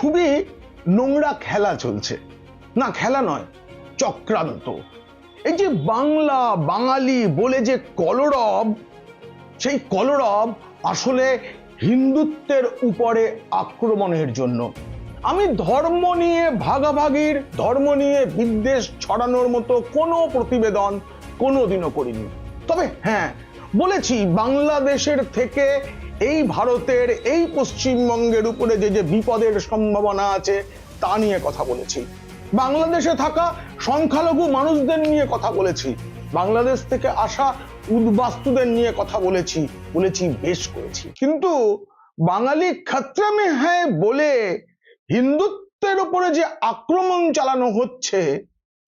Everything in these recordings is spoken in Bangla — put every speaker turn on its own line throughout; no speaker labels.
খুবই নোংরা খেলা চলছে। না, খেলা নয়, চক্রান্ত। এই যে বাংলা, বাঙালি বলে যে কলরব, সেই কলরব আসলে হিন্দুত্বের উপরে আক্রমণের জন্য। আমি ধর্ম নিয়ে ভাগাভাগির, ধর্ম নিয়ে বিদ্বেষ ছড়ানোর মতো কোনো প্রতিবেদন কোনোদিনও করিনি। তবে হ্যাঁ বলেছি, বাংলাদেশের থেকে এই ভারতের, এই পশ্চিমবঙ্গের উপরে যে যে বিপদের সম্ভাবনা আছে, তা নিয়ে কথা বলেছি। বাংলাদেশে থাকা সংখ্যালঘু মানুষদের নিয়ে কথা বলেছি। বাংলাদেশ থেকে আসা উদ্বাস্তুদের নিয়ে কথা বলেছি বলেছি বেশ করেছি। কিন্তু বাঙালি খাতরা মে হ্যায় বলে হিন্দুত্বের উপরে যে আক্রমণ চালানো হচ্ছে,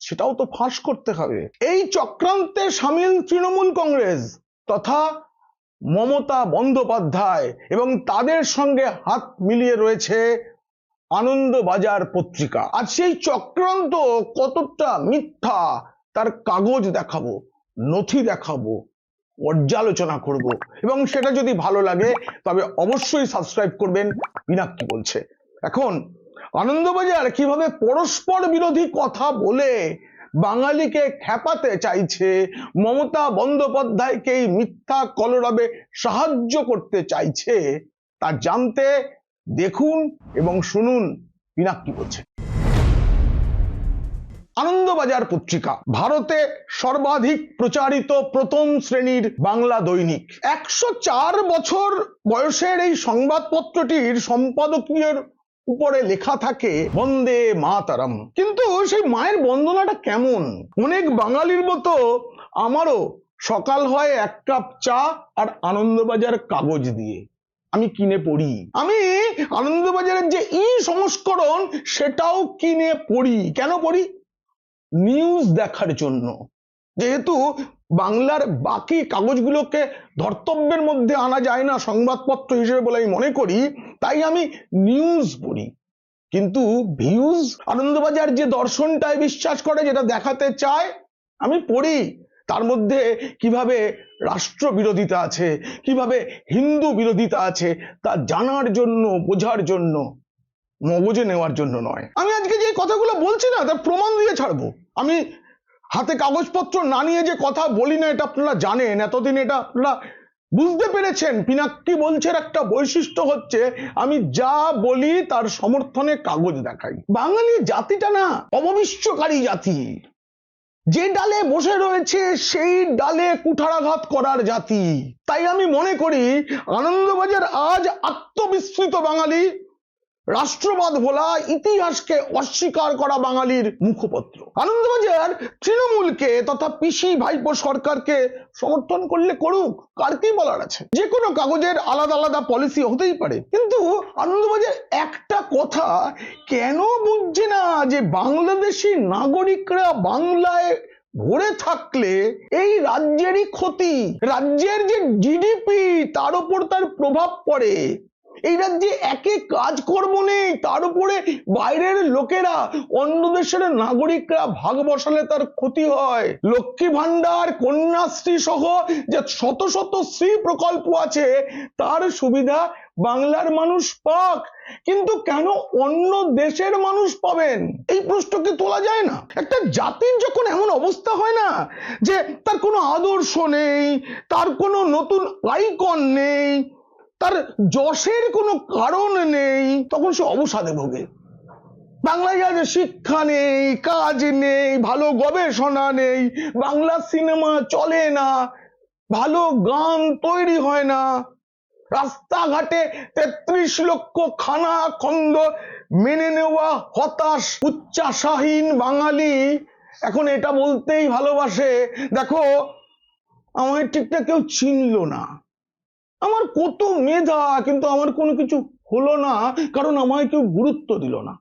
সেটাও তো ফাঁস করতে হবে। এই চক্রান্তে সামিল তৃণমূল কংগ্রেস তথা মমতা বন্দ্যোপাধ্যায় এবং তাদের সঙ্গে হাত মিলিয়ে রয়েছে আনন্দবাজার পত্রিকা। আর সেই চক্রান্ত কতটা মিথ্যা, তার কাগজ দেখাবো, নথি দেখাবো, পর্যালোচনা করব। এবং সেটা যদি ভালো লাগে, তবে অবশ্যই সাবস্ক্রাইব করবেন বিনাক্কি বলছে। এখন আনন্দবাজার কীভাবে পরস্পর বিরোধী কথা বলে বাঙালিকে খেপাতে চাইছে, মমতা বন্দ্যোপাধ্যায়কে এই মিথ্যা কলরবে সাহায্য করতে চাইছে, তা জানতে দেখুন এবং শুনুন পিনাক্কি বলছে। আনন্দবাজার পত্রিকা, ভারতে সর্বাধিক প্রচারিত প্রথম শ্রেণির বাংলা দৈনিক। একশো চার বছর বয়সের এই সংবাদপত্রটির সম্পাদকীয়ের উপরে লেখা থাকে, বন্দে মাতারাম। কিন্তু সেই মায়ের বন্দনাটা কেমন? অনেক বাঙালির মতো আমারও সকাল হয় এক কাপ চা আর আনন্দবাজার কাগজ দিয়ে। আমি কিনে পড়ি। আমি আনন্দবাজারের যে ই সংস্করণ, সেটাও কিনে পড়ি। কেন পড়ি? নিউজ দেখার জন্য। যেহেতু বাংলার বাকি কাগজগুলোকে ধর্তব্যের মধ্যে আনা যায় না সংবাদপত্র হিসেবে বলে আমি মনে করি, তাই আমি নিউজ পড়ি কিন্তু ভিউজ আনন্দবাজার যে দর্শনটায় বিশ্বাস করে, যেটা দেখাতে চায়, আমি পড়ি। তার মধ্যে কীভাবে রাষ্ট্র বিরোধিতা আছে, কীভাবে হিন্দু বিরোধিতা আছে, তা জানার জন্য, বোঝার জন্য, মগজে নেওয়ার জন্য নয়। আমি আজকে যে কথাগুলো বলছি না, তার প্রমাণ দিয়ে ছাড়বো। আমি হাতে কাগজপত্র না নিয়ে যে কথা বলি না, এটা আপনারা জানেন। এতদিন এটা আপনারা বুঝতে পেরেছেন। পিনাক্কি বলছেন একটা বৈশিষ্ট্য হচ্ছে, আমি যা বলি তার সমর্থনে কাগজ দেখাই। বাঙালি জাতিটা না, অববিশ্বকারী জাতি। যে ডালে বসে রয়েছে, সেই ডালে কুঠারাঘাত করার জাতি। তাই আমি মনে করি, আনন্দবাজার আজ আত্মবিস্মৃত বাঙালি রাষ্ট্রবাদ ভোলা ইতিহাসকে অস্বীকার করা বাঙালির মুখপত্র। আনন্দবাজার তৃণমূলকে তথা পিসি ভাইপো সরকারকে সমর্থন করলে করুক, কার কি বলার আছে? যে কোনো কাগজের আলাদা আলাদা পলিসি হতেই পারে। কিন্তু আনন্দবাজার একটা কথা কেন বুঝছে না যে বাংলাদেশি নাগরিকরা বাংলায় ভরে থাকলে এই রাজ্যেরই ক্ষতি? রাজ্যের যে জিডিপি তার উপর তার প্রভাব পড়ে। এই রাজ্যে একে কাজকর্ম নেই তার উপরে বাইরের লোকেরা, অন্য দেশের নাগরিকরা ভাগ বসালে তার ক্ষতি হয়। লক্ষ্মী ভান্ডার কন্যাশ্রী সহ যে শত শত শ্রী প্রকল্প আছে, তার সুবিধা বাংলার মানুষ পাক। কিন্তু কেন অন্য দেশের মানুষ পাবেন? এই প্রশ্নকে তোলা যায় না। একটা জাতির যখন এমন অবস্থা হয় না, যে তার কোনো আদর্শ নেই, তার কোনো নতুন আইকন নেই তার যশের কোনো কারণ নেই। তখন সে অবসাদে ভোগে। বাংলায় আজ শিক্ষা নেই, কাজ নেই, ভালো গবেষণা নেই, বাংলা সিনেমা চলে না, ভালো গান তৈরি হয় না। রাস্তাঘাটে তেত্রিশ লক্ষ খানা খন্দ মেনে নেওয়া হতাশ উচ্চাসাহীন বাঙালি এখন এটা বলতেই ভালোবাসে। দেখো, আমায় ঠিকঠাক কেউ চিনলো না। আমার কত মেধা, কিন্তু আমার কোনো কিছু হলো না, কারণ আমায় কেউ গুরুত্ব দিল না।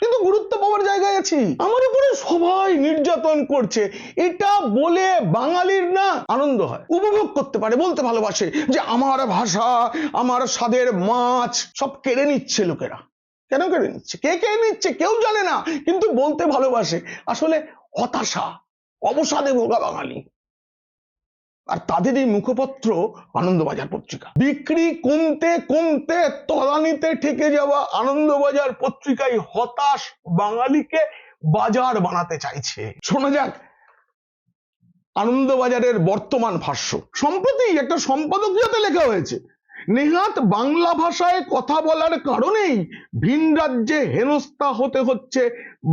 কিন্তু গুরুত্ব পাওয়ার জায়গায় আছি। আমার উপরে সবাই নির্যাতন করছে। এটা বলে বাঙালির না আনন্দ হয়। উপভোগ করতে পারে, বলতে ভালোবাসে যে আমার ভাষা, আমার স্বাদের মাছ সব কেড়ে নিচ্ছে লোকেরা। কেন কেড়ে নিচ্ছে? কে কেড়ে নিচ্ছে? কেউ জানে না। কিন্তু বলতে ভালোবাসে। আসলে হতাশা, অবসাদে ভোগা বাঙালি। আর তাদেরই মুখপত্র আনন্দবাজার পত্রিকা। বিক্রি কমতে কমতে তলানিতে ঠেকে যাওয়া আনন্দবাজার পত্রিকায় হতাশ বাঙালিকে বাজার বানাতে চাইছে। শোনা যাক, আনন্দবাজারের বর্তমান ভাষ্য। সম্প্রতি একটা সম্পাদকীয়তে লেখা হয়েছে, নেহাত বাংলা ভাষায় কথা বলার কারণেই ভিন রাজ্যে হেনস্থা হতে হচ্ছে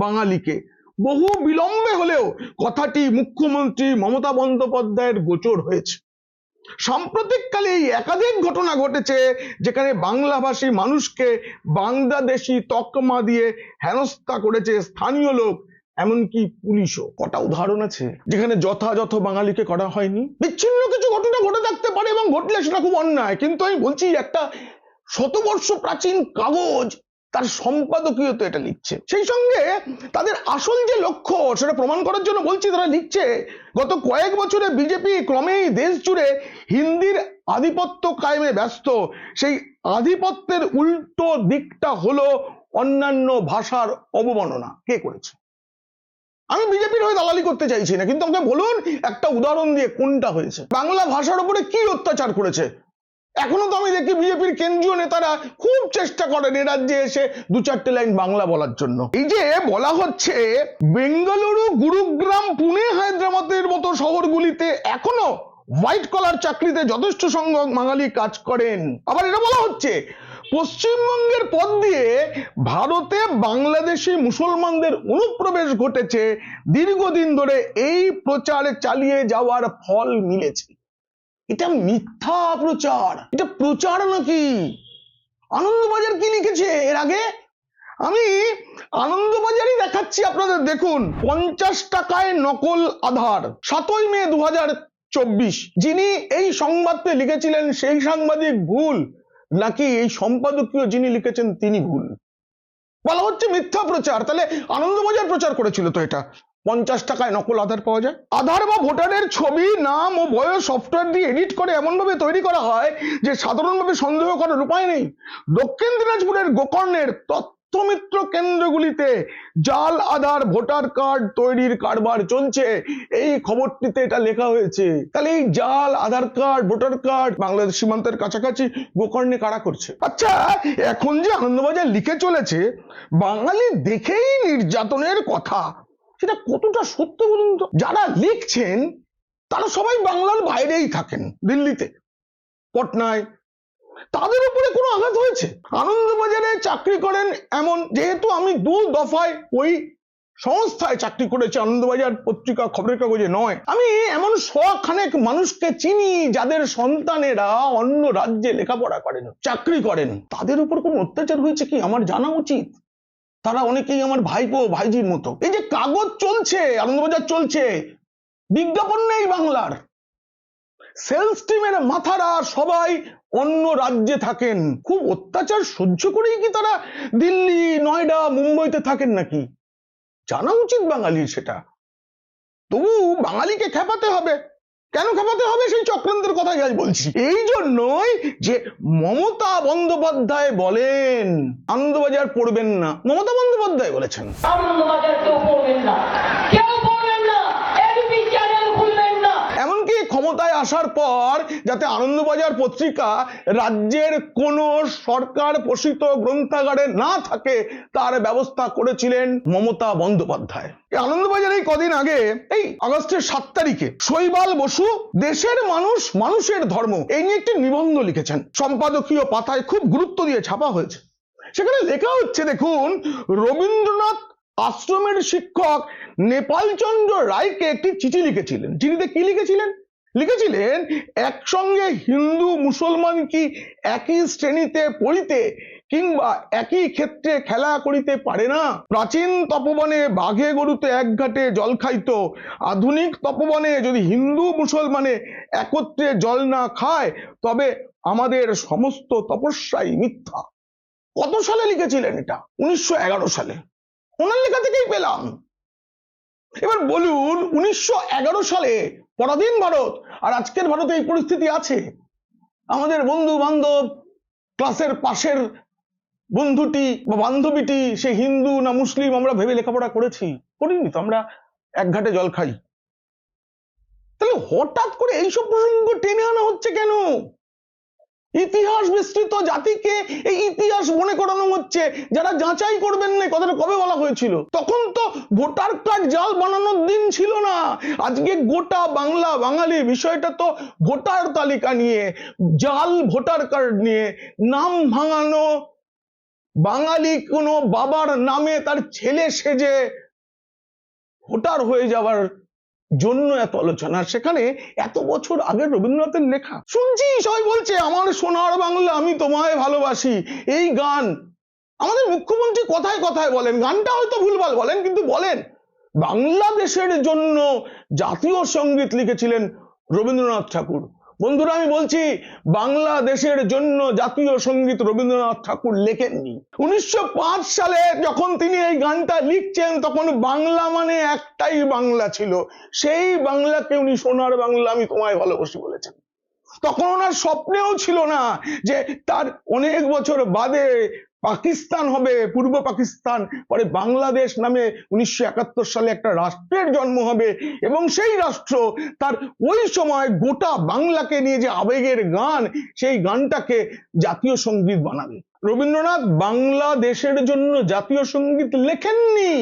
বাঙালিকে। বহু বিলম্বে হলেও কথাটি মুখ্যমন্ত্রী মমতা বন্দ্যোপাধ্যায়ের গোচর হয়েছে। সাম্প্রতিককালে এই একাধিক ঘটনা ঘটেছে যেখানে বাংলাভাষী মানুষকে বাংলাদেশি তকমা দিয়ে হেনস্থা করেছে স্থানীয় লোক এমনকি পুলিশও। কটা উদাহরণ আছে? যেখানে যথাযথ বাঙালিকে করা হয়নি। বিচ্ছিন্ন কিছু ঘটনা ঘটে থাকতে পারে এবং ঘটলে সেটা খুব অন্যায়। কিন্তু আমি বলছি একটা শতবর্ষ প্রাচীন কাগজ তার সম্পাদকীয়তে এটা লিখছে। সেই সঙ্গে তাদের আসল যে লক্ষ্য, সেটা প্রমাণ করার জন্য বলছি, তারা লিখছে, গত কয়েক বছরে বিজেপি ক্রমেই দেশ জুড়ে হিন্দির আধিপত্য কায়েমে ব্যস্ত। সেই আধিপত্যের উল্টো দিকটা হলো অন্যান্য ভাষার অবমাননা। কে করেছে? আমি বিজেপির হয়ে দালালি করতে চাইছি না, কিন্তু আমাকে বলুন একটা উদাহরণ দিয়ে কোনটা হয়েছে। বাংলা ভাষার উপরে কি অত্যাচার করেছে? এখনও তো আমি দেখি বিজেপির কেন্দ্রীয় নেতারা খুব চেষ্টা করেন এ রাজ্যে এসে দু চারটে লাইন বাংলা বলার জন্য। এই যে বলা হচ্ছে, বেঙ্গালুরু, গুরুগ্রাম, পুনে, হায়দ্রাবাদের মতো শহরগুলিতে এখনও হোয়াইট কলার চাকরিতে যথেষ্ট সংখ্যক বাঙালি কাজ করেন। আবার এটা বলা হচ্ছে, পশ্চিমবঙ্গের পথ দিয়ে ভারতে বাংলাদেশি মুসলমানদের অনুপ্রবেশ ঘটেছে। দীর্ঘদিন ধরে এই প্রচার চালিয়ে যাওয়ার ফল মিলেছে। এটা মিথ্যা প্রচার। এটা প্রচার নাকি? আনন্দবাজার কি লিখেছে? এর আগে আমি আনন্দবাজারই দেখাচ্ছি আপনাদের, দেখুন। পঞ্চাশ টাকায় নকল আধার, সাতই মে দু চব্বিশ। যিনি এই সংবাদটি লিখেছিলেন, সেই সাংবাদিক ভুল। নাকি এই সম্পাদকীয় যিনি লিখেছেন, তিনি ভুল? বলা হচ্ছে মিথ্যা প্রচার। তাহলে আনন্দবাজার প্রচার করেছিল তো এটা? পঞ্চাশ টাকায় নকল আধার পাওয়া যায়? আধার বা ভোটারের ছবি, নাম ও বয়স সফটওয়্যার দিয়ে এডিট করে এমনভাবে তৈরি করা হয় যে সাধারণভাবে সন্দেহ করার উপায় নেই। দক্ষিণ দিনাজপুরের গোকর্ণের তথ্যমিত্র কেন্দ্রগুলিতে জাল, আধার, ভোটার কার্ড তৈরির কারবার চলছে। এই খবরটিতে এটা লেখা হয়েছে। তাহলে এই জাল, Aadhaar card, voter card Bangladesh সীমান্তের কাছাকাছি গোকর্ণে কারা করছে? আচ্ছা এখন যে আনন্দবাজার লিখে চলেছে, বাঙালি দেখেই নির্যাতনের কথা। সেটা কতটা সত্য বলুন তো? যারা লিখছেন, তারা সবাই বাংলার বাইরেই থাকেন, দিল্লিতে, পটনায়। তাদের উপরে কোনো আঘাত হয়েছে? আনন্দবাজারে চাকরি করেন এমন, যেহেতু আমি দু দফায় ওই সংস্থায় চাকরি করেছি, আনন্দবাজার পত্রিকা খবরের কাগজে নয়। আমি এমন শখানেক মানুষকে চিনি, যাদের সন্তানেরা অন্য রাজ্যে লেখাপড়া করেন, চাকরি করেন। তাদের উপর কোনো অত্যাচার হয়েছে কি? আমার জানা উচিত। তারা অনেকেই আমার ভাইপো, ভাইজির মতো। এই যে কাগজ চলছে, আনন্দবাজার চলছে, বিজ্ঞাপন নেই বাংলার। সেলস টিমের মাথারা সবাই অন্য রাজ্যে থাকেন। খুব অত্যাচার সহ্য করেই কি তারা দিল্লি, নয়ডা, মুম্বইতে থাকেন নাকি? জানা উচিত বাঙালির সেটা। তবু বাঙালিকে খেপাতে হবে। কেন খেপাতে হবে? সেই চক্রান্তের কথাই আজ বলছি। এই জন্যই যে মমতা বন্দ্যোপাধ্যায় বলেন, আনন্দবাজার পড়বেন না। মমতা বন্দ্যোপাধ্যায় বলেছেন।
আনন্দবাজার কেউ পড়বেন না। কেউ পড়বেন না এবিপি চ্যানেল খুলবেন না
এমনকি ক্ষমতায় আসার পর যাতে আনন্দবাজার পত্রিকা রাজ্যের কোন সরকার পোষিত গ্রন্থাগারে না থাকে, তার ব্যবস্থা করেছিলেন মমতা বন্দ্যোপাধ্যায়। আনন্দবাজার এই কদিন আগে, এই আগস্টের সাত তারিখে শৈবাল বসু দেশের মানুষ, মানুষের ধর্ম, এই নিয়ে একটি নিবন্ধ লিখেছেন। সম্পাদকীয় পাতায় খুব গুরুত্ব দিয়ে ছাপা হয়েছে। সেখানে লেখা হচ্ছে, দেখুন, রবীন্দ্রনাথ আশ্রমের শিক্ষক নেপালচন্দ্র রায়কে একটি চিঠি লিখেছিলেন। চিঠিতে কি লিখেছিলেন? লিখেছিলেন, একসঙ্গে হিন্দু, মুসলমান কি একই শ্রেণীতে পড়িতে কিংবা একই ক্ষেত্রে খেলা করিতে পারে না? প্রাচীন তপবনে বাঘে গরুতে এক ঘাটে জল খাইত। আধুনিক তপবনে যদি হিন্দু, মুসলমানে একত্রে জল না খায়, তবে আমাদের সমস্ত তপস্যাই মিথ্যা। কত সালে লিখেছিলেন এটা? উনিশশো এগারো সালে। ওনার লেখা থেকেই পেলাম। এবার বলুন, উনিশশো এগারো সালে পরাধীন ভারত, আর আজকের ভারতে এই পরিস্থিতি আছে? আমাদের বন্ধু বান্ধব ক্লাসের পাশের বন্ধুটি বা বান্ধবীটি, সে হিন্দু না মুসলিম, আমরা ভেবে লেখাপড়া করেছি। করিনি তো, আমরা এক ঘাটে জল খাই। তাহলে হঠাৎ করে এইসব প্রসঙ্গ টেনে আনা হচ্ছে কেন? ইতিহাস বিস্তৃত জাতিকে এই ইতিহাস মনে করানো হচ্ছে, যারা যাচাই করবেন না কথাটা কবে বলা হয়েছিল? তখন তো ভোটার কার্ড জাল বানানোর দিন ছিল না। আজকে গোটা বাংলা, বাঙালি বিষয়টা তো ভোটার তালিকা নিয়ে, জাল ভোটার কার্ড নিয়ে, নাম ভাঙানো। বাঙালি কোনো বাবার নামে তার ছেলে সেজে ভোটার হয়ে যাওয়ার জন্য এত আলোচনা। সেখানে এত বছর আগে রবীন্দ্রনাথের লেখা। শুনছি, সবাই বলছে, আমার সোনার বাংলা আমি তোমায় ভালোবাসি। এই গান, আমাদের মুখ্যমন্ত্রী কথায় কথায় বলেন, গানটা হয়তো ভুলভাল বলেন, কিন্তু বলেন, বাংলাদেশের জন্য জাতীয় সংগীত লিখেছিলেন রবীন্দ্রনাথ ঠাকুর। বন্ধুরা, আমি বলছি, বাংলাদেশের জন্য জাতীয় সংগীত রবীন্দ্রনাথ ঠাকুর লেখেননি। উনিশশো সালে যখন তিনি এই গানটা লিখছেন, তখন বাংলা মানে একটাই বাংলা ছিল। সেই বাংলাকে উনি সোনার বাংলা আমি তোমায় ভালোবাসি বলেছেন। তখন ওনার স্বপ্নেও ছিল না যে তার অনেক বছর বাদে পাকিস্তান হবে, পূর্ব পাকিস্তান। পরে বাংলাদেশ নামে উনিশশো একাত্তর সালে একটা রাষ্ট্রের জন্ম হবে এবং সেই রাষ্ট্র তার ওই সময় গোটা বাংলাকে নিয়ে যে আবেগের গান, সেই গানটাকে জাতীয় সংগীত বানাবে। রবীন্দ্রনাথ বাংলাদেশের জন্য জাতীয় সংগীত লেখেননি।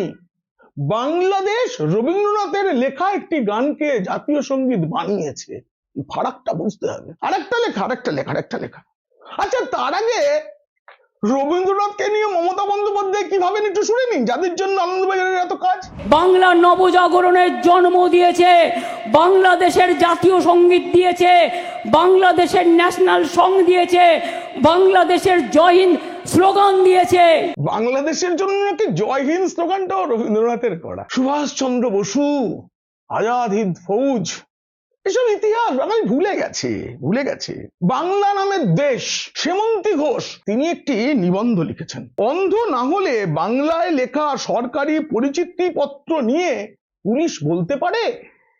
বাংলাদেশ রবীন্দ্রনাথের লেখা একটি গানকে জাতীয় সংগীত বানিয়েছে। ফারাকটা বুঝতে হবে। আরেকটা লেখা আরেকটা লেখা আরেকটা লেখা। আচ্ছা তার আগে রবীন্দ্রনাথকে নিয়ে মমতা বন্দ্যোপাধ্যায় কি ভাবেন একটু শুনে নিন যাদের জন্য আনন্দবাজারের এত কাজ?
বাংলা নবজাগরণের জন্ম দিয়েছে বাংলাদেশের জাতীয় সংগীত দিয়েছে বাংলাদেশের ন্যাশনাল সং দিয়েছে বাংলাদেশের জয় হিন্দ স্লোগান দিয়েছে।
বাংলাদেশের জন্য নাকি জয় হিন্দ স্লোগানটাও রবীন্দ্রনাথের করা। সুভাষ চন্দ্র বসু আজাদ হিন্দ ফৌজ এসব ইতিহাস বাঙালি ভুলে গেছে ভুলে গেছে। বাংলা নামের দেশ সেমন্তী ঘোষ, তিনি একটি নিবন্ধ লিখেছেন। অন্ধ না হলে বাংলায় লেখা সরকারি পরিচিতি পত্র নিয়ে পুলিশ বলতে পারে,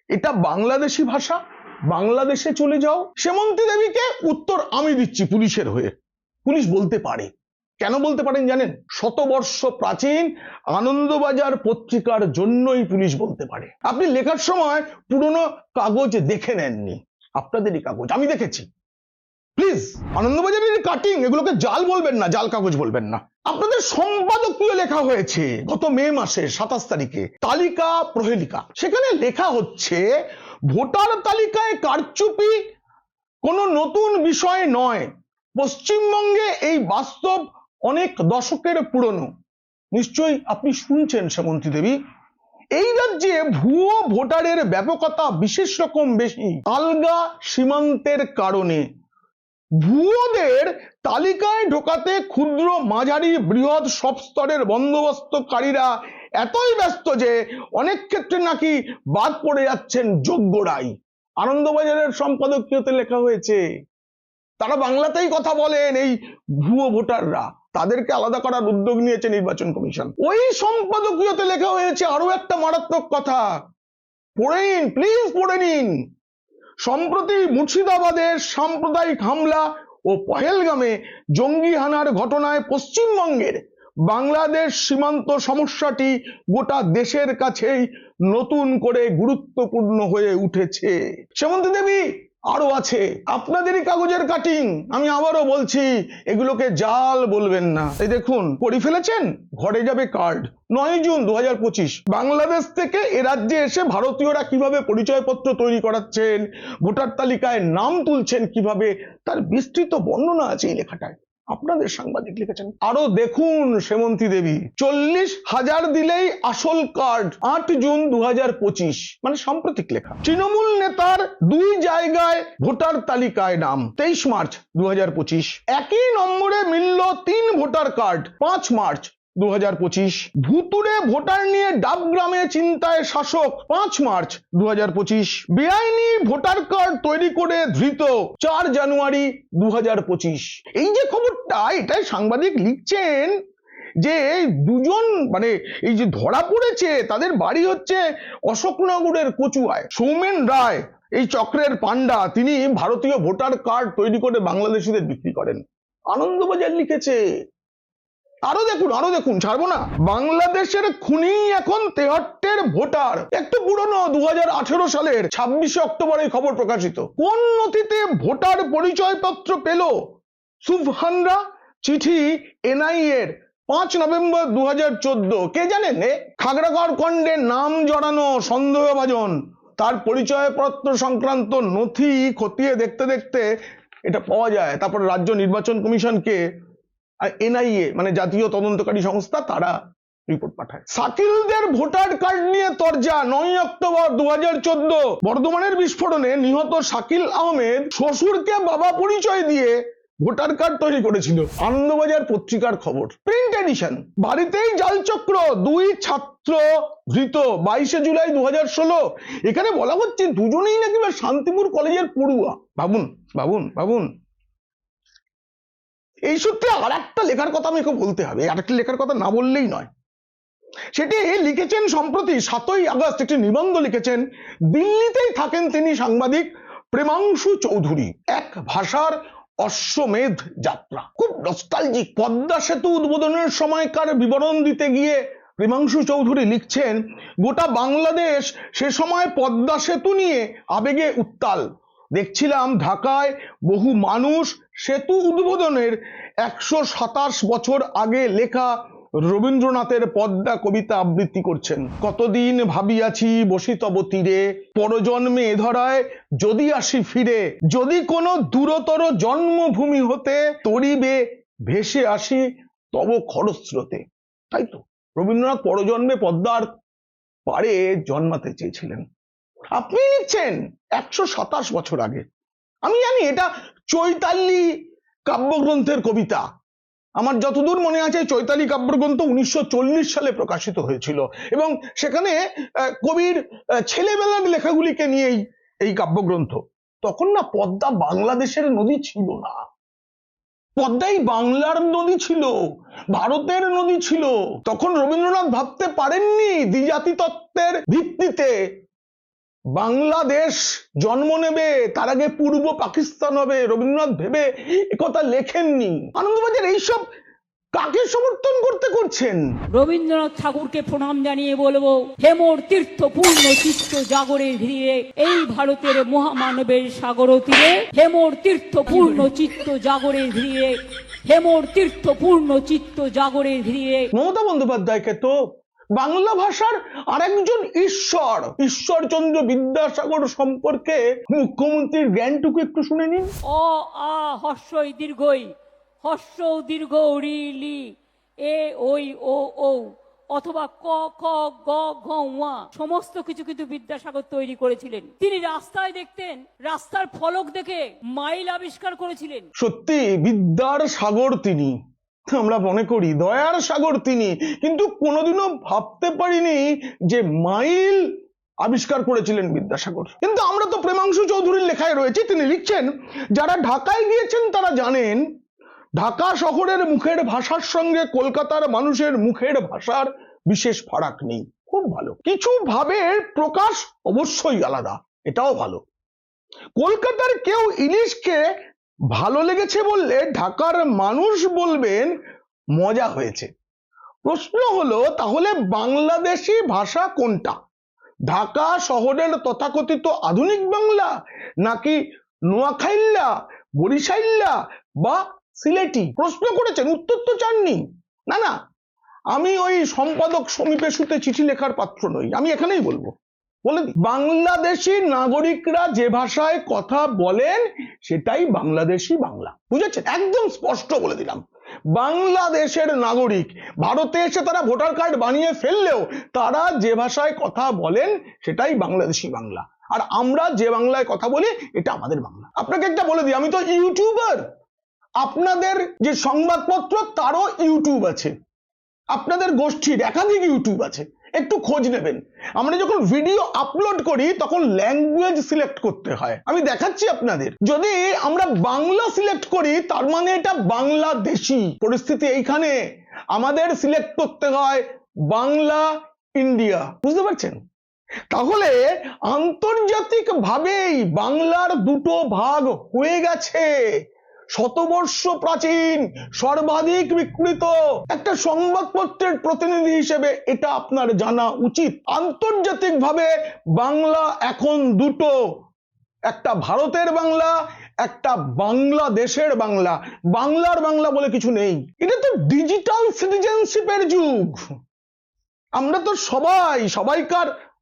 এটা বাংলাদেশি ভাষা, বাংলাদেশে চলে যাও। সেমন্তী দেবীকে উত্তর আমি দিচ্ছি পুলিশের হয়ে। পুলিশ বলতে পারে। কেন বলতে পারেন জানেন? শতবর্ষ প্রাচীন আনন্দবাজার পত্রিকার জন্যই পুলিশ বলতে পারে। আপনি লেখার সময় পুরনো কাগজ দেখে নেননি। আপনাদেরই কাগজ, আমি দেখেছি। প্লিজ, আনন্দবাজারের কাটিং এগুলোকে জাল বলবেন না, জাল কাগজ বলবেন না। আপনাদের সম্পাদকীয় লেখা হয়েছে গত মে মাসে, সাতাশ তারিখে, তালিকা প্রহেলিকা। সেখানে লেখা হচ্ছে, ভোটার তালিকায় কারচুপি কোনো নতুন বিষয় নয়। পশ্চিমবঙ্গে এই বাস্তব অনেক দশকের পুরনো। নিশ্চয়ই আপনি শুনছেন সেমন্তী দেবী। এই রাজ্যে ভুয়ো ভোটারের ব্যাপকতা বিশেষ রকম বেশি। আলগা সীমান্তের কারণে। ভুয়োদের তালিকায় ঢোকাতে ক্ষুদ্র মাঝারি বৃহৎ সব স্তরের বন্দোবস্তকারীরা এতই ব্যস্ত যে অনেক ক্ষেত্রে নাকি বাদ পড়ে যাচ্ছেন যোগ্যরাই আনন্দবাজারের সম্পাদকীয়তে লেখা হয়েছে, তারা বাংলাতেই কথা বলেন এই ভুয়ো ভোটাররা। তাদেরকে আলাদা করার উদ্যোগ নিয়েছে নির্বাচন কমিশন। ওই সম্পাদকীয়তে লেখা হয়েছে আরও একটা মারাত্মক কথা। পড়ে নিন প্লিজ পড়ে নিন। সম্প্রতি মুর্শিদাবাদের সাম্প্রদায়িক হামলা ও পহেলগামে জঙ্গি হানার ঘটনায় পশ্চিমবঙ্গের বাংলাদেশ সীমান্ত সমস্যাটি গোটা দেশের কাছেই নতুন করে গুরুত্বপূর্ণ হয়ে উঠেছে। সেমন্তী দেবী আরও আছে। আপনাদেরই কাগজের কাটিং আমি আবারও বলছি, এগুলোকে জাল বলবেন না। এই দেখুন, পড়ি ফেলেছেন? ঘরে যাবে কার্ড নয় জুন দু হাজার পঁচিশ, বাংলাদেশ থেকে এ রাজ্যে এসে ভারতীয়রা কীভাবে পরিচয়পত্র তৈরি করাচ্ছেন, ভোটার তালিকায় নাম তুলছেন কীভাবে, তার বিস্তৃত বর্ণনা আছে এই লেখাটায়। আপনাদের সাংবাদিক লিখেছেন। আরও দেখুন সেমন্তী দেবী। চল্লিশ হাজার দিলেই আসল কার্ড আট জুন দু হাজার পঁচিশ। মানে সাম্প্রতিক লেখা। তৃণমূল নেতার দুই জায়গায় ভোটার তালিকায় নাম। তেইশ মার্চ দু হাজার পঁচিশ। একই নম্বরে মিলল তিন ভোটার কার্ড পাঁচ মার্চ দু ভুতুরে ভোটার নিয়ে ডাবগ্রামে চিন্তায় শাসক পাঁচ মার্চ দু বেআইনি ভোটার কার্ড তৈরি করে ধৃত চার জানুয়ারি দু এই যে খবরটা, এটাই সাংবাদিক লিখছেন যে দুজন মানে এই যে ধরা পড়েছে, তাদের বাড়ি হচ্ছে অশোকনগরের কচুয়ায়। সৌমেন রায়, এই চক্রের পান্ডা তিনি ভারতীয় ভোটার কার্ড তৈরি করে বাংলাদেশিদের বিক্রি করেন। আনন্দবাজার লিখেছে আরও দেখুন আরও দেখুন, ছাড়বো না। বাংলাদেশের খুনি এখন তেহট্টের ভোটার। একটু পুরনো দু সালের, ছাব্বিশে অক্টোবর এই খবর প্রকাশিত। কোন নথিতে ভোটার পরিচয়পত্র পেল? সুফহানরা চিঠি এনআইএ এর পাঁচ নভেম্বর দু হাজার চোদ্দ। কে জানেন? খাগড়াগড় খণ্ডে নাম জড়ানো সন্দেহভাজন। তার পরিচয়পত্র সংক্রান্ত নথি খতিয়ে দেখতে দেখতে এটা পাওয়া যায়। তারপর রাজ্য নির্বাচন কমিশনকে এনআইএ মানে জাতীয় তদন্তকারী সংস্থা, তারা রিপোর্ট পাঠায়। শাকিলদের ভোটার কার্ড নিয়ে তরজা নয় অক্টোবর দু বর্ধমানের বিস্ফোরণে নিহত শাকিল আহমেদ শ্বশুরকে বাবা পরিচয় দিয়ে ভোটার কার্ড তৈরি করেছিল। আনন্দবাজার পত্রিকার খবর। প্রিন্ট এডিশন বাড়িতেই জালচক্র, দুই ছাত্র ধৃত, বাইশে জুলাই দু হাজার ষোলো। এখানে বলা হচ্ছে দুজনেই নাকি শান্তিপুর কলেজের পড়ুয়া। ভাবুন ভাবুন ভাবুন। এই সূত্রে আর একটা লেখার কথা আমাকে বলতে হবে আর একটা লেখার কথা না বললেই নয়। সেটি লিখেছেন সম্প্রতি সাতই আগস্ট একটি নিবন্ধ লিখেছেন, দিল্লিতেই থাকেন তিনি সাংবাদিক প্রেমাংশু চৌধুরী, এক ভাষার অশ্বমেধ যাত্রা। খুব নস্টালজিক পদ্মা সেতু উদ্বোধনের সময়কার বিবরণ দিতে গিয়ে প্রেমাংশু চৌধুরী লিখছেন, গোটা বাংলাদেশ সে সময় পদ্মা সেতু নিয়ে আবেগে উত্তাল। দেখছিলাম ঢাকায় বহু মানুষ সেতু উদ্বোধনের একশো সাতাশ বছর আগে লেখা রবীন্দ্রনাথের পদ্মা কবিতা আবৃত্তি করছেন। কতদিন ভাবিয়াছি বসিতব তীরে, পরজন্মে এ ধরায় যদি আসি ফিরে, যদি কোনো দূরতর জন্মভূমি হতে, তরিবে ভেসে আসি তব খরস্রোতে। তাই তো, রবীন্দ্রনাথ পরজন্মে পদ্মার পারে জন্মাতে চেয়েছিলেন। আপনি লিখছেন? একশো সাতাশ বছর আগে। আমি জানি এটা চৈতালি কাব্যগ্রন্থের কবিতা। আমার যতদূর মনে আছে, চৈতালি কাব্যগ্রন্থ উনিশশো চল্লিশ সালে প্রকাশিত হয়েছিল এবং সেখানে কবির ছেলেবেলার লেখাগুলিকে নিয়েই এই কাব্যগ্রন্থ। তখন না পদ্মা বাংলাদেশের নদী ছিল না। পদ্মাই বাংলার নদী ছিল, ভারতের নদী ছিল। তখন রবীন্দ্রনাথ ভাবতে পারেননি দ্বিজাতি তত্ত্বের ভিত্তিতে বাংলাদেশ জন্ম নেবে তার আগে পূর্ব পাকিস্তান হবে। রবীন্দ্রনাথ ভেবে একথা লেখেননি। আনন্দবাজার এইসব কাকে সমর্থন করতে করছেন?
রবীন্দ্রনাথ ঠাকুরকে প্রণাম জানিয়ে বলব হেমর তীর্থ পূর্ণ চিত্ত জাগরের ধীরে এই ভারতের মহামানবের সাগর তীরে হেমর তীর্থ পূর্ণ চিত্ত জাগরের ধীরে হেমর তীর্থ পূর্ণ চিত্ত জাগরের ধীরে
মমতা বন্দ্যোপাধ্যায়কে তো বাংলা ভাষার আরেকজন ঈশ্বর ঈশ্বরচন্দ্র বিদ্যাসাগর সম্পর্কে মুখ্যমন্ত্রীর জ্ঞানটুকু একটু শুনে নিন।
অ আ হর্ষই দীর্ঘই হর্ষ দীর্ঘ রি লি এ ওই ও ও অথবা ক খ গ ঘ ওয়া সমস্ত কিছু কিন্তু বিদ্যাসাগর তৈরি করেছিলেন। তিনি রাস্তায় দেখতেন রাস্তার ফলক দেখে মাইল আবিষ্কার করেছিলেন।
সত্যি বিদ্যার সাগর তিনি। আমরা মনে করি, দয়ার সাগর তিনি। কিন্তু কোনোদিনও ভাবতে পারিনি যে মাইল আবিষ্কার করেছিলেন বিদ্যাসাগর। কিন্তু আমরা তো প্রেমাংশু চৌধুরীর লেখায় রয়েছে, তিনি লিখছেন, যারা ঢাকায় গিয়েছেন তারা জানেন, ঢাকা শহরের মুখের ভাষার সঙ্গে কলকাতার মানুষের মুখের ভাষার বিশেষ ফারাক নেই। খুব ভালো। কিছু ভাবের প্রকাশ অবশ্যই আলাদা, এটাও ভালো। কলকাতার কেউ ইলিশকে ভালো লেগেছে বললে ঢাকার মানুষ বলবেন, মজা হয়েছে। প্রশ্ন হলো, তাহলে বাংলাদেশি ভাষা কোনটা? ঢাকা শহরের তথাকথিত আধুনিক বাংলা, নাকি নোয়াখাইল্লা, বরিশাইল্লা বা সিলেটি? প্রশ্ন করেছেন, উত্তর তো চাননি। না না, আমি ওই সম্পাদক সমীপে সুতে চিঠি লেখার পাত্র নই, আমি এখানেই বলব। বলে বাংলাদেশি নাগরিকরা যে ভাষায় কথা বলেন, সেটাই বাংলাদেশি বাংলা। বুঝেছেন? একদম স্পষ্ট বলে দিলাম। বাংলাদেশের নাগরিক, ভারতে এসে তারা ভোটার কার্ড বানিয়ে ফেললেও তারা যে ভাষায় কথা বলেন, সেটাই বাংলাদেশি বাংলা। আর আমরা যে বাংলায় কথা বলি, এটা আমাদের বাংলা। আপনাকে একটা বলে দিই, আমি তো ইউটিউবার। আপনাদের যে সংবাদপত্র, তারও ইউটিউব আছে। আপনাদের গোষ্ঠীর একাধিক ইউটিউব আছে। একটু খোঁজ নেবেন। আমরা যখন ভিডিও আপলোড করি, তখন ল্যাঙ্গুয়েজ সিলেক্ট করতে হয়। আমি দেখাচ্ছি আপনাদের। যদি আমরা বাংলা সিলেক্ট করি, তার মানে এটা বাংলাদেশি। পরিস্থিতি এইখানে। আমাদের সিলেক্ট করতে হয় বাংলা ইন্ডিয়া বুঝতে পারছেন? তাহলে আন্তর্জাতিক ভাবেই বাংলার দুটো ভাগ হয়ে গেছে। শতবর্ষ প্রাচীন, সর্বাধিক বিকৃত। একটা সংবাদপত্রের প্রতিনিধি হিসেবে এটা আপনার জানা উচিত। আন্তর্জাতিকভাবে বাংলা এখন দুটো। একটা ভারতের বাংলা, একটা বাংলাদেশের বাংলা। বাংলার বাংলা বলে কিছু নেই। এটা তো ডিজিটাল সিটিজেনশিপের যুগ। আমরা তো সবাই, সবাইকার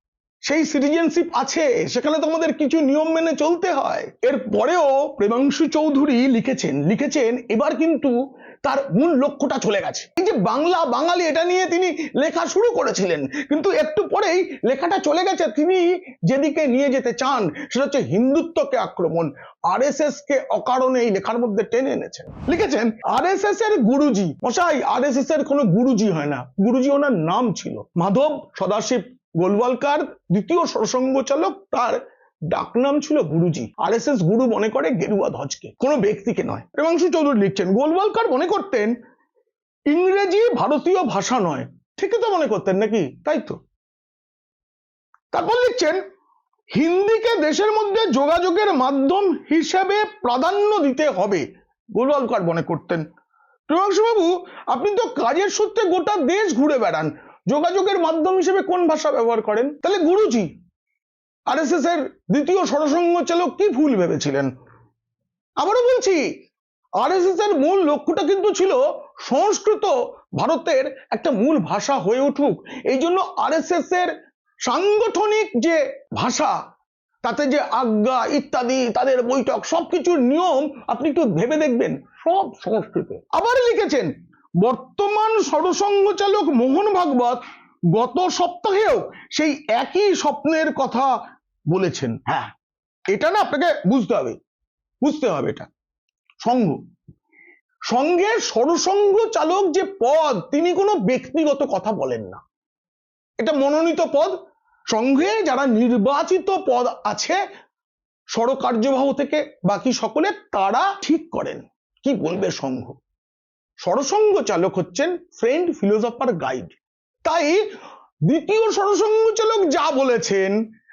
সেই সিটিজেনশিপ আছে, সেখানে তো আমাদের কিছু নিয়ম মেনে চলতে হয়। এর পরেও প্রেমাংশু চৌধুরী লিখেছেন লিখেছেন, এবার কিন্তু তার মূল লক্ষ্যটা চলে গেছে। এই যে বাংলা, বাঙালি, এটা নিয়ে তিনি লেখা শুরু করেছিলেন। কিন্তু একটু পরেই লেখাটা চলে গেছে। তিনি যেদিকে নিয়ে যেতে চান, সেটা হচ্ছে হিন্দুত্বকে আক্রমণ। আরএসএস কে অকারণে এই লেখার মধ্যে টেনে এনেছেন। লিখেছেন আরএসএস এর গুরুজি। মশাই আরএসএস এর কোনো গুরুজি হয় না। গুরুজি ওনার নাম ছিল। মাধব সদাশিব গোলওয়ালকার দ্বিতীয় সরসঙ্গ চালক তার ডাকনাম ছিল গুরুজি। আরএসএস গুরু মনে করে গেরুয়া ধ্বজকে। কোনো ব্যক্তিকে নয়। প্রেমাংশু চৌধুরী লিখছেন, গোলওয়ালকার মনে করতেন, ইংরেজি ভারতীয় ভাষা নয়। ঠিকই তো মনে করতেন নাকি? তাই তো। তারপর লিখছেন, হিন্দিকে দেশের মধ্যে যোগাযোগের মাধ্যম হিসেবে প্রাধান্য দিতে হবে, গোলওয়ালকার মনে করতেন। প্রেমাংশু বাবু আপনি তো কাজের সূত্রে গোটা দেশ ঘুরে বেড়ান। যোগাযোগের মাধ্যম হিসেবে কোন ভাষা ব্যবহার করেন? তাহলে গুরুজি আরএসএস এর দ্বিতীয় সরসঙ্গ চালক কি ভুল ভেবেছিলেন? আবারও বলছি আরএসএস এর মূল লক্ষ্যটা কিন্তু ছিল সংস্কৃত ভারতের একটা মূল ভাষা হয়ে উঠুক। এই জন্য আরএসএস এর সাংগঠনিক যে ভাষা, তাতে যে আজ্ঞা ইত্যাদি, তাদের বৈঠক, সবকিছুর নিয়ম আপনি একটু ভেবে দেখবেন। সব সংস্কৃত। আবার লিখেছেন বর্তমান সরসঙ্গ চালক মোহন ভাগবত গত সপ্তাহেও সেই একই স্বপ্নের কথা বলেছেন। হ্যাঁ। এটা না আপনাকে বুঝতে হবে বুঝতে হবে এটা। সংঘ সঙ্গের সরসঙ্গ চালক যে পদ তিনি কোনো ব্যক্তিগত কথা বলেন না। এটা মনোনীত পদ। সঙ্গে যারা নির্বাচিত পদ আছে সরকার্যবাহ থেকে বাকি সকলে তারা ঠিক করেন। কি বলবে সংঘ সরসঙ্গ চালক হচ্ছেন ফ্রেন্ড ফিলোসফার গাইড তাই দ্বিতীয় সরসঙ্গ চালক যা বলেছেন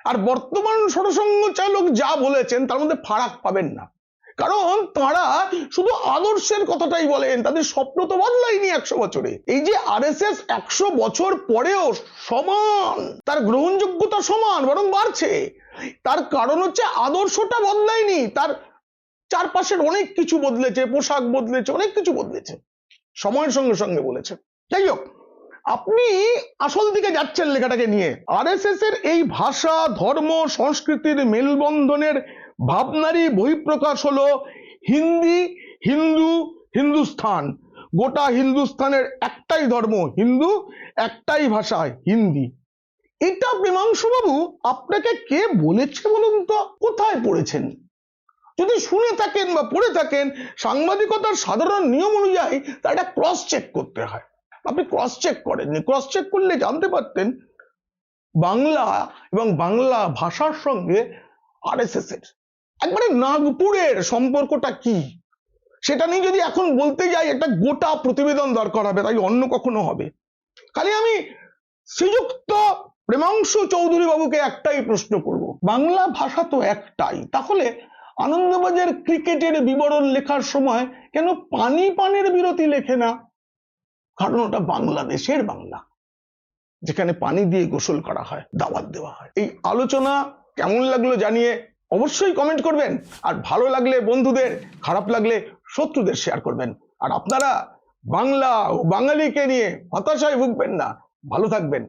আর বর্তমান সরসঙ্গ চালক যা বলেছেন, তার মধ্যে ফারাক পাবেন না। কারণ তারা শুধু আদর্শের কথাটাই বলেন, তাদের স্বপ্ন তো বদলায়নি একশো বছরে। এই যে আরএসএস একশো বছর পরেও সমান, তার গ্রহণযোগ্যতা সমান, বরং বাড়ছে। তার কারণ হচ্ছে আদর্শটা বদলায়নি, তার চারপাশের অনেক কিছু বদলেছে, পোশাক বদলেছে, অনেক কিছু বদলেছে। সময়ের সঙ্গে সঙ্গে বলেছে যাই হোক, আপনি আসল দিকে যাচ্ছেন লেখাটাকে নিয়ে। আরএসএস এর এই ভাষা, ধর্ম, সংস্কৃতির মেলবন্ধনের ভাবনারই বহিঃপ্রকাশ হলো হিন্দি, হিন্দু, হিন্দুস্থান। গোটা হিন্দুস্থানের একটাই ধর্ম, হিন্দু, একটাই ভাষা, হিন্দি। এটা বাবু আপনাকে কে বলেছে বলুন তো? কোথায় পড়েছেন? যদি শুনে থাকেন বা পড়ে থাকেন, সাংবাদিকতার সাধারণ নিয়ম অনুযায়ী তা এটা ক্রস চেক করতে হয়। আপনি ক্রস চেক করেননি ক্রস চেক করলে জানতে পারতেন বাংলা এবং বাংলা ভাষার সঙ্গে আরএসএস এর। একবারে নাগপুরের সম্পর্কটা কি? সেটা নিয়ে যদি এখন বলতে যাই, একটা গোটা প্রতিবেদন দরকার হবে, তাই অন্য কখনো হবে। খালি আমি শ্রীযুক্ত প্রেমাংশু চৌধুরী বাবুকে একটাই প্রশ্ন করব। বাংলা ভাষা তো একটাই। তাহলে আনন্দবাজার ক্রিকেটের বিবরণ লেখার সময় কেন পানি পানের বিরতি লেখে না? কারণ ওটা বাংলাদেশের বাংলা। যেখানে পানি দিয়ে গোসল করা হয়, দাওয়াত দেওয়া হয়। এই আলোচনা কেমন লাগল জানিয়ে অবশ্যই কমেন্ট করবেন। আর ভালো লাগলে বন্ধুদের, খারাপ লাগলে শত্রুদের শেয়ার করবেন। আর আপনারা বাংলা ও বাঙালিকে নিয়ে হতাশায় ভুগবেন না। ভালো থাকবেন।